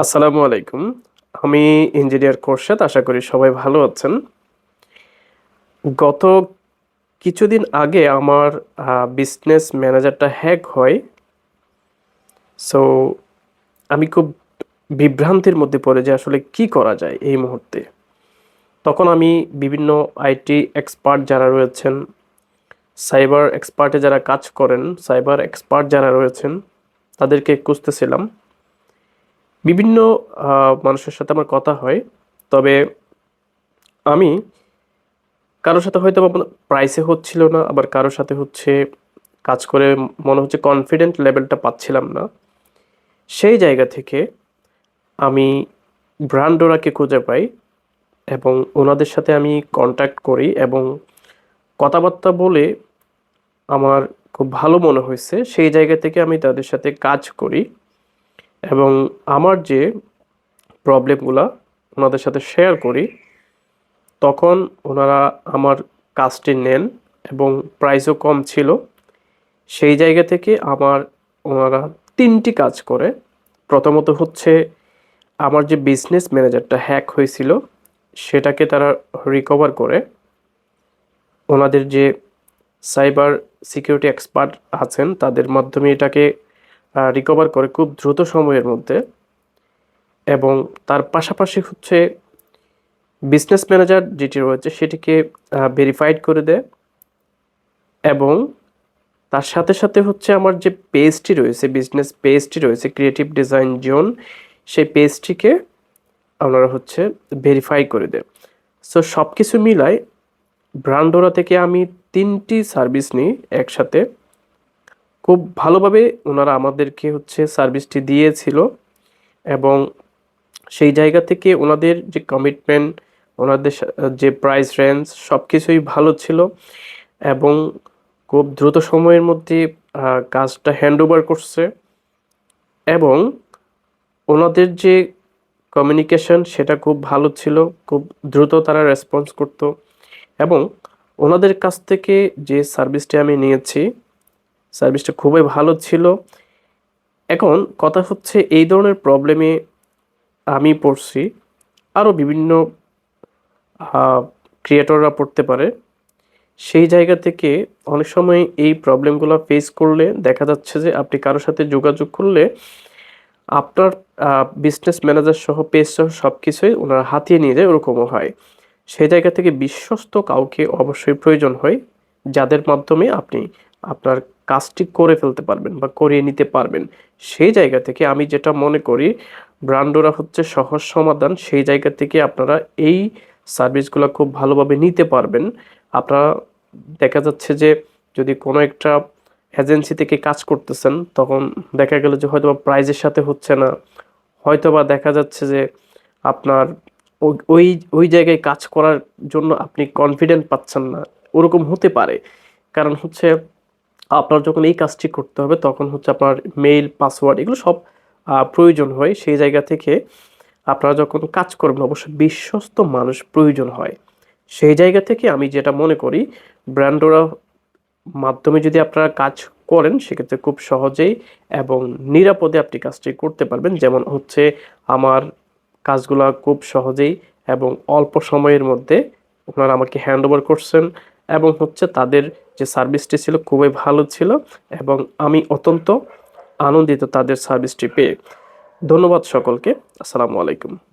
আসসালামু আলাইকুম। আমি ইঞ্জিনিয়ার খোরশেদ, আশা করি সবাই ভালো আছেন। গত কিছুদিন আগে আমার বিজনেস ম্যানেজারটা হ্যাক হয়। সো আমি খুব বিভ্রান্তির মধ্যে পড়ে যে আসলে কি করা যায় এই মুহূর্তে। তখন আমি বিভিন্ন আইটি এক্সপার্ট যারা রয়েছেন সাইবার এক্সপার্টে যারা কাজ করেন সাইবার এক্সপার্ট যারা রয়েছেন, তাদেরকে খুঁজতেছিলাম। বিভিন্ন মানুষের সাথে আমার কথা হয়। তবে আমি কারোর সাথে হয়তো প্রাইসে হচ্ছিল না, আবার কারোর সাথে হচ্ছে কাজ করে মনে হচ্ছে কনফিডেন্ট লেভেলটা পাচ্ছিলাম না। সেই জায়গা থেকে আমি ব্র্যান্ডোরাকে খুঁজে পাই এবং ওনাদের সাথে আমি কন্ট্যাক্ট করি এবং কথাবার্তা বলে আমার খুব ভালো মনে হয়েছে। সেই জায়গা থেকে আমি তাদের সাথে কাজ করি। এবং আমার যে প্রবলেমগুলো ওনাদের সাথে শেয়ার করি, তখন ওনারা আমার কাজটি নেন এবং প্রাইসও কম ছিল। সেই জায়গা থেকে আমার ওনারা তিনটি কাজ করে। প্রথমত হচ্ছে আমার যে বিজনেস ম্যানেজারটা হ্যাক হয়েছিল, সেটাকে তারা রিকভার করে। ওনাদের যে সাইবার সিকিউরিটি এক্সপার্ট আছেন, তাদের মাধ্যমে এটাকে রিকভার করে খুব দ্রুত সময়ের মধ্যে এবং তার পাশাপাশি হচ্ছে বিজনেস ম্যানেজার যেটি রয়েছে সেটিকে ভেরিফাইড করে দেয় এবং তার সাথে সাথে হচ্ছে আমার যে পেজটি রয়েছে বিজনেস পেজটি রয়েছে ক্রিয়েটিভ ডিজাইন জোন সেই পেজটিকে আপনারা হচ্ছে ভেরিফাই করে দেয়। সো সব কিছু মিলায় ব্রান্ডোরা থেকে আমি তিনটি সার্ভিস নিই একসাথে। খুব ভালোভাবে ওনারা আমাদেরকে হচ্ছে সার্ভিসটি দিয়েছিল এবং সেই জায়গা থেকে ওনাদের যে কমিটমেন্ট ওনাদের যে প্রাইস রেঞ্জ সব কিছুই ভালো ছিল এবং খুব দ্রুত সময়ের মধ্যে কাজটা হ্যান্ড ওভার করছে এবং ওনাদের যে কমিউনিকেশন সেটা খুব ভালো ছিল, খুব দ্রুত তারা রেসপন্স করত এবং ওনাদের কাছ থেকে যে সার্ভিসটি আমি নিয়েছি সার্ভিসটা খুবই ভালো ছিল। এখন কথা হচ্ছে এই ধরনের প্রবলেমে আমি পড়ছি। আরও বিভিন্ন ক্রিয়েটররা পড়তে পারে। সেই জায়গা থেকে অনেক সময় এই প্রবলেমগুলো ফেস করলে দেখা যাচ্ছে যে আপনি কারোর সাথে যোগাযোগ করলে আপনার বিজনেস ম্যানেজার সহ পেজ সহ সব কিছুই ওনারা হাতিয়ে নিয়ে যায় ওরকমও হয়। সেই জায়গা থেকে বিশ্বস্ত কাউকে অবশ্যই প্রয়োজন হয়, যাদের মাধ্যমে আপনি আপনার কাজটি করে ফেলতে পারবেন বা করিয়ে নিতে পারবেন। সেই জায়গা থেকে আমি যেটা মনে করি ব্রান্ডোরা হচ্ছে সহজ সমাধান। সেই জায়গা থেকে আপনারা এই সার্ভিসগুলো খুব ভালোভাবে নিতে পারবেন। আপনারা দেখা যাচ্ছে যে যদি কোনো একটা এজেন্সি থেকে কাজ করতেছেন, তখন দেখা গেল যে হয়তো প্রাইজের সাথে হচ্ছে না। হয়তো বা দেখা যাচ্ছে যে আপনার ওই ওই জায়গায় কাজ করার জন্য আপনি কনফিডেন্ট পাচ্ছেন না। ওরকম হতে পারে। কারণ হচ্ছে আপনার যখন এই কাজটি করতে হবে, তখন হচ্ছে আপনার মেইল পাসওয়ার্ড এগুলো সব প্রয়োজন হয়। সেই জায়গা থেকে আপনারা যখন কাজ করবেন, অবশ্যই বিশ্বস্ত মানুষ প্রয়োজন হয়। সেই জায়গা থেকে আমি যেটা মনে করি ব্র্যান্ডোরা মাধ্যমে যদি আপনারা কাজ করেন, সেক্ষেত্রে খুব সহজেই এবং নিরাপদে আপনি কাজটি করতে পারবেন। যেমন হচ্ছে আমার কাজগুলো খুব সহজেই এবং অল্প সময়ের মধ্যে ওনারা আমাকে হ্যান্ড ওভার করছেন। এবং হচ্ছে তাদের যে সার্ভিসটি ছিল খুবই ভালো ছিল এবং আমি অত্যন্ত আনন্দিত তাদের সার্ভিসটি পেয়ে। ধন্যবাদ সকলকে। আসসালামু আলাইকুম।